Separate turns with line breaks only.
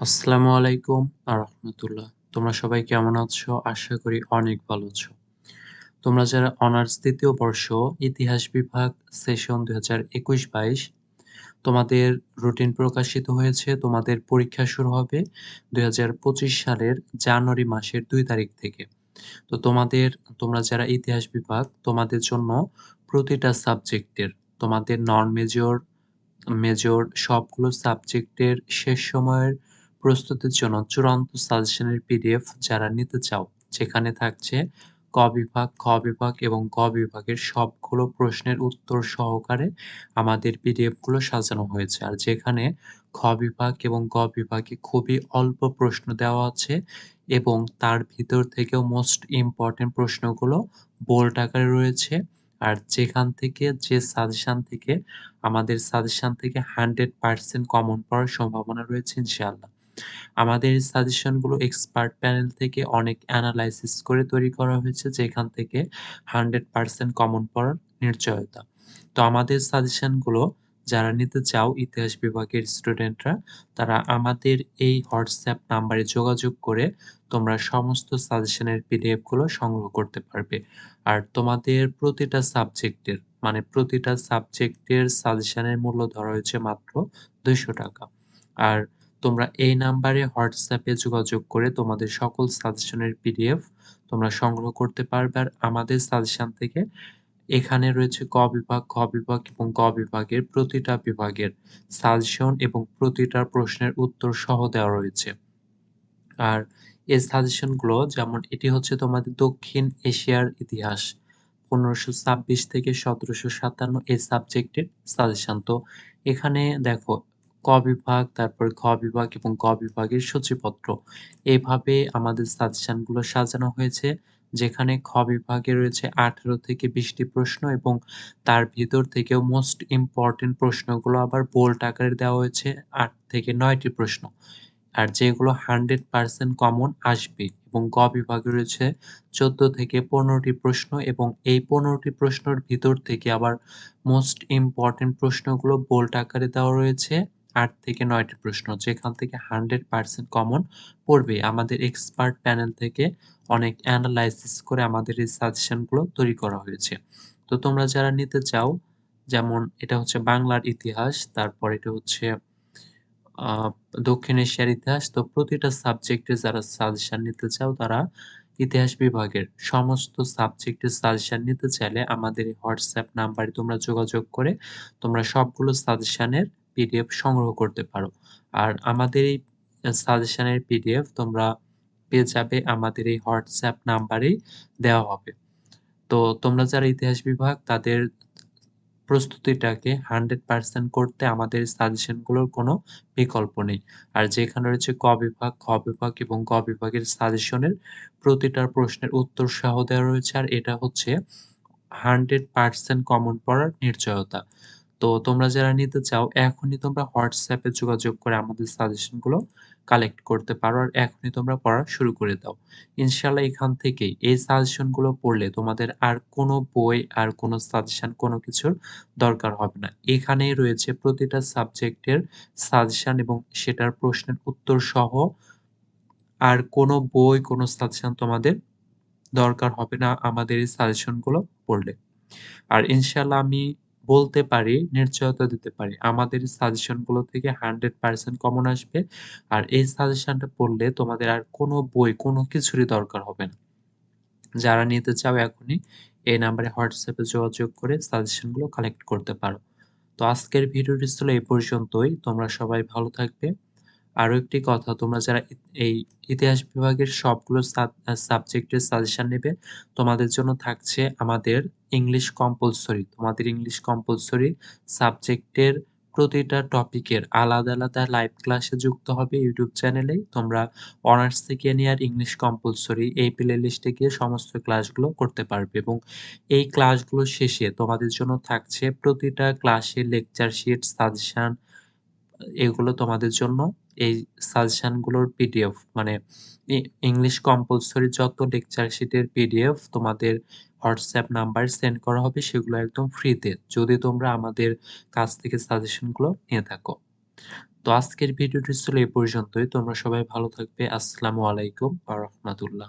আসসালামু আলাইকুম আ রহমতুল্লাহ। তোমরা সবাই কেমন আছো? আশা করি অনেক ভালো আছো। তোমরা যারা অনার্স দ্বিতীয় বর্ষ ইতিহাস বিভাগ সেশন ২০২১-২২ তোমাদের রুটিন প্রকাশিত হয়েছে। তোমাদের পরীক্ষা শুরু হবে ২০২৫ সালের জানুয়ারি মাসের দুই তারিখ থেকে। তো তোমাদের তোমরা যারা ইতিহাস বিভাগ তোমাদের জন্য প্রতিটা সাবজেক্টের তোমাদের নন মেজর, মেজর সবগুলো সাবজেক্টের শেষ সময়ের প্রস্তুতির জন্য চূড়ান্ত সাজেশনের পিডিএফ যারা নিতে চাও, যেখানে থাকছে ক বিভাগ, খ বিভাগ এবং গ বিভাগের সবগুলো প্রশ্নের উত্তর সহকারে আমাদের পিডিএফগুলো সাজানো হয়েছে। আর যেখানে খ বিভাগ এবং গ বিভাগে খুবই অল্প প্রশ্ন দেওয়া আছে এবং তার ভিতর থেকেও মোস্ট ইম্পোর্টেন্ট প্রশ্নগুলো বোল্ড আকারে রয়েছে। আর যেখান থেকে যে সাজেশন থেকে আমাদের সাজেশন থেকে 100% কমন পড়ার সম্ভাবনা রয়েছে ইনশাআল্লাহ। আমাদের সাজেশনগুলো এক্সপার্ট প্যানেল থেকে অনেক এনালাইসিস করে তৈরি করা হয়েছে, যেখান থেকে 100% কমন পড়ার নিশ্চয়তা। তো আমাদের সাজেশনগুলো যারা নিতে চাও, ইতিহাস বিভাগের স্টুডেন্টরা তারা আমাদের এই হোয়াটসঅ্যাপ নাম্বারে যোগাযোগ করে তোমরা সমস্ত সাজেশনের পিডিএফগুলো সংগ্রহ করতে পারবে। আর তোমাদের প্রতিটা সাবজেক্টের মানে প্রতিটা সাবজেক্টের সাজেশনের মূল্য ধরা হয়েছে মাত্র ৳২০০ আর তোমরা এই নাম্বারে হোয়াটসঅ্যাপে যোগাযোগ করে তোমাদের সকল সাজেশনের পিডিএফ তোমরা সংগ্রহ করতে পারবে। আর আমাদের সাজেশন থেকে এখানে রয়েছে ক বিভাগ, খ বিভাগ এবং গ বিভাগের প্রতিটা বিভাগের সাজেশন এবং প্রতিটা প্রশ্নের উত্তর সহ দেওয়া রয়েছে। আর এই সাজেশনগুলো যেমন এটি হচ্ছে তোমাদের দক্ষিণ এশিয়ার ইতিহাস ১৫২৬ থেকে ১৭৫৭ এই সাবজেক্টের সাজেশন। তো এখানে দেখো ক বিভাগ, তারপর খ বিভাগ এবং গ বিভাগের সূচিপত্র। এভাবে আমাদের সাজেশনগুলো সাজানো হয়েছে। যেখানে খ বিভাগে রয়েছে ১৮ থেকে বিশটি প্রশ্ন এবং তার ভিতর থেকেও মোস্ট ইম্পোর্টেন্ট প্রশ্নগুলো আবার বোল্ড আকারে দেওয়া হয়েছে আট থেকে নয়টি প্রশ্ন। আর যেগুলো 100% কমন আসবে এবং গ বিভাগে রয়েছে ১৪ থেকে পনেরোটি প্রশ্ন এবং এই পনেরোটি প্রশ্নের ভিতর থেকে আবার মোস্ট ইম্পোর্টেন্ট প্রশ্নগুলো বোল্ড আকারে দেওয়া রয়েছে ৮ থেকে ৯ টি প্রশ্ন। যেখান থেকে 100% কমন পড়বে। আমাদের এক্সপার্ট প্যানেল থেকে অনেক এনালাইসিস করে আমাদের এই সাজেশনগুলো তৈরি করা হয়েছে। তো তোমরা যারা নিতে চাও যেমন এটা হচ্ছে বাংলার ইতিহাস, তারপর এটা হচ্ছে দক্ষিণ এশিয়ার ইতিহাস। তো প্রতিটা সাবজেক্টে যারা সাজেশন নিতে চাও তারা ইতিহাস বিভাগের সমস্ত সাবজেক্টের সাজেশন নিতে চাইলে আমাদের এই হোয়াটসঅ্যাপ নাম্বারে তোমরা যোগাযোগ করে তোমরা সবগুলো সাজেশনের পিডিএফ সংগ্রহ করতে পারো। আর আমাদের এই সাজেশনের পিডিএফ তোমরা পেয়ে যাবে আমাদের এই হোয়াটসঅ্যাপ নাম্বারেই দেওয়া হবে। তো তোমরা যারা ইতিহাস বিভাগ তাদের প্রস্তুতিটাকে 100% করতে আমাদের সাজেশনগুলোর কোনো বিকল্প নেই। আর যেখানে রয়েছে ক বিভাগ, খ বিভাগ এবং গ বিভাগের সাজেশনের প্রতিটা প্রশ্নের উত্তর সহ দেওয়া রয়েছে। আর এটা হচ্ছে 100% কমন পড়ার নিশ্চয়তা। তো তোমরা যারা নিতে চাও, এখনই তোমরা হোয়াটসঅ্যাপে যোগাযোগ করে আমাদের সাজেশনগুলো কালেক্ট করতে পারো আর এখনই তোমরা পড়া শুরু করে দাও। ইনশাআল্লাহ এখান থেকেই এই সাজেশনগুলো পড়লে তোমাদের আর কোনো বই আর কোনো সাজেশন কোনো কিছুর দরকার হবে না। এখানেই রয়েছে প্রতিটা সাবজেক্টের সাজেশন এবং সেটার প্রশ্নের উত্তর সহ আর কোনো বই, কোনো সাজেশন তোমাদের দরকার হবে না আমাদের এই সাজেশনগুলো পড়লে। আর ইনশাআল্লাহ আমি বলতে পারি, নিশ্চয়তা দিতে পারি আমাদের সাজেশনগুলো থেকে 100% কমন আসবে। আর এই সাজেশনটা পড়লে তোমাদের আর কোনো বই কোনো কিছুরই দরকার হবে না। যারা নিতে চাও এখনই এই নাম্বারে হোয়াটসঅ্যাপে যোগাযোগ করে সাজেশনগুলো কালেক্ট করতে পারো। তো আজকের ভিডিওটি ছিল এই পর্যন্তই। তোমরা সবাই ভালো থাকবে। আরও একটি কথা তোমরা যারা এই ইতিহাস বিভাগের সবগুলো সাবজেক্টের সাজেশান নেবে তোমাদের জন্য থাকছে আমাদের ইংলিশ কম্পালসরি। তোমাদের ইংলিশ কম্পালসরি সাবজেক্টের প্রতিটা টপিকের আলাদা, আলাদা লাইভ ক্লাসে যুক্ত হবে ইউটিউব চ্যানেলেই। তোমরা অনার্স থেকে নিয়ে আর ইংলিশ কম্পালসরি এই প্লে লিস্টে গিয়ে সমস্ত ক্লাসগুলো করতে পারবে এবং এই ক্লাসগুলো শেষে তোমাদের জন্য থাকছে প্রতিটা ক্লাসের লেকচার শিট, সাজেশন এগুলো তোমাদের জন্য এই সাজেশনগুলোর পিডিএফ মানে ইংলিশ কম্পালসরি যত লেকচার শিটের পিডিএফ তোমাদের হোয়াটসঅ্যাপ নাম্বার সেন্ড করা হবে, সেগুলো একদম ফ্রিতে। যদি তোমরা আমাদের কাছ থেকে সাজেশনগুলো নিয়ে থাকো। তো আজকের ভিডিওটি ছিল এ পর্যন্তই। তোমরা সবাই ভালো থাকবে। আসসালামু আলাইকুম ওয়া রাহমাতুল্লাহ।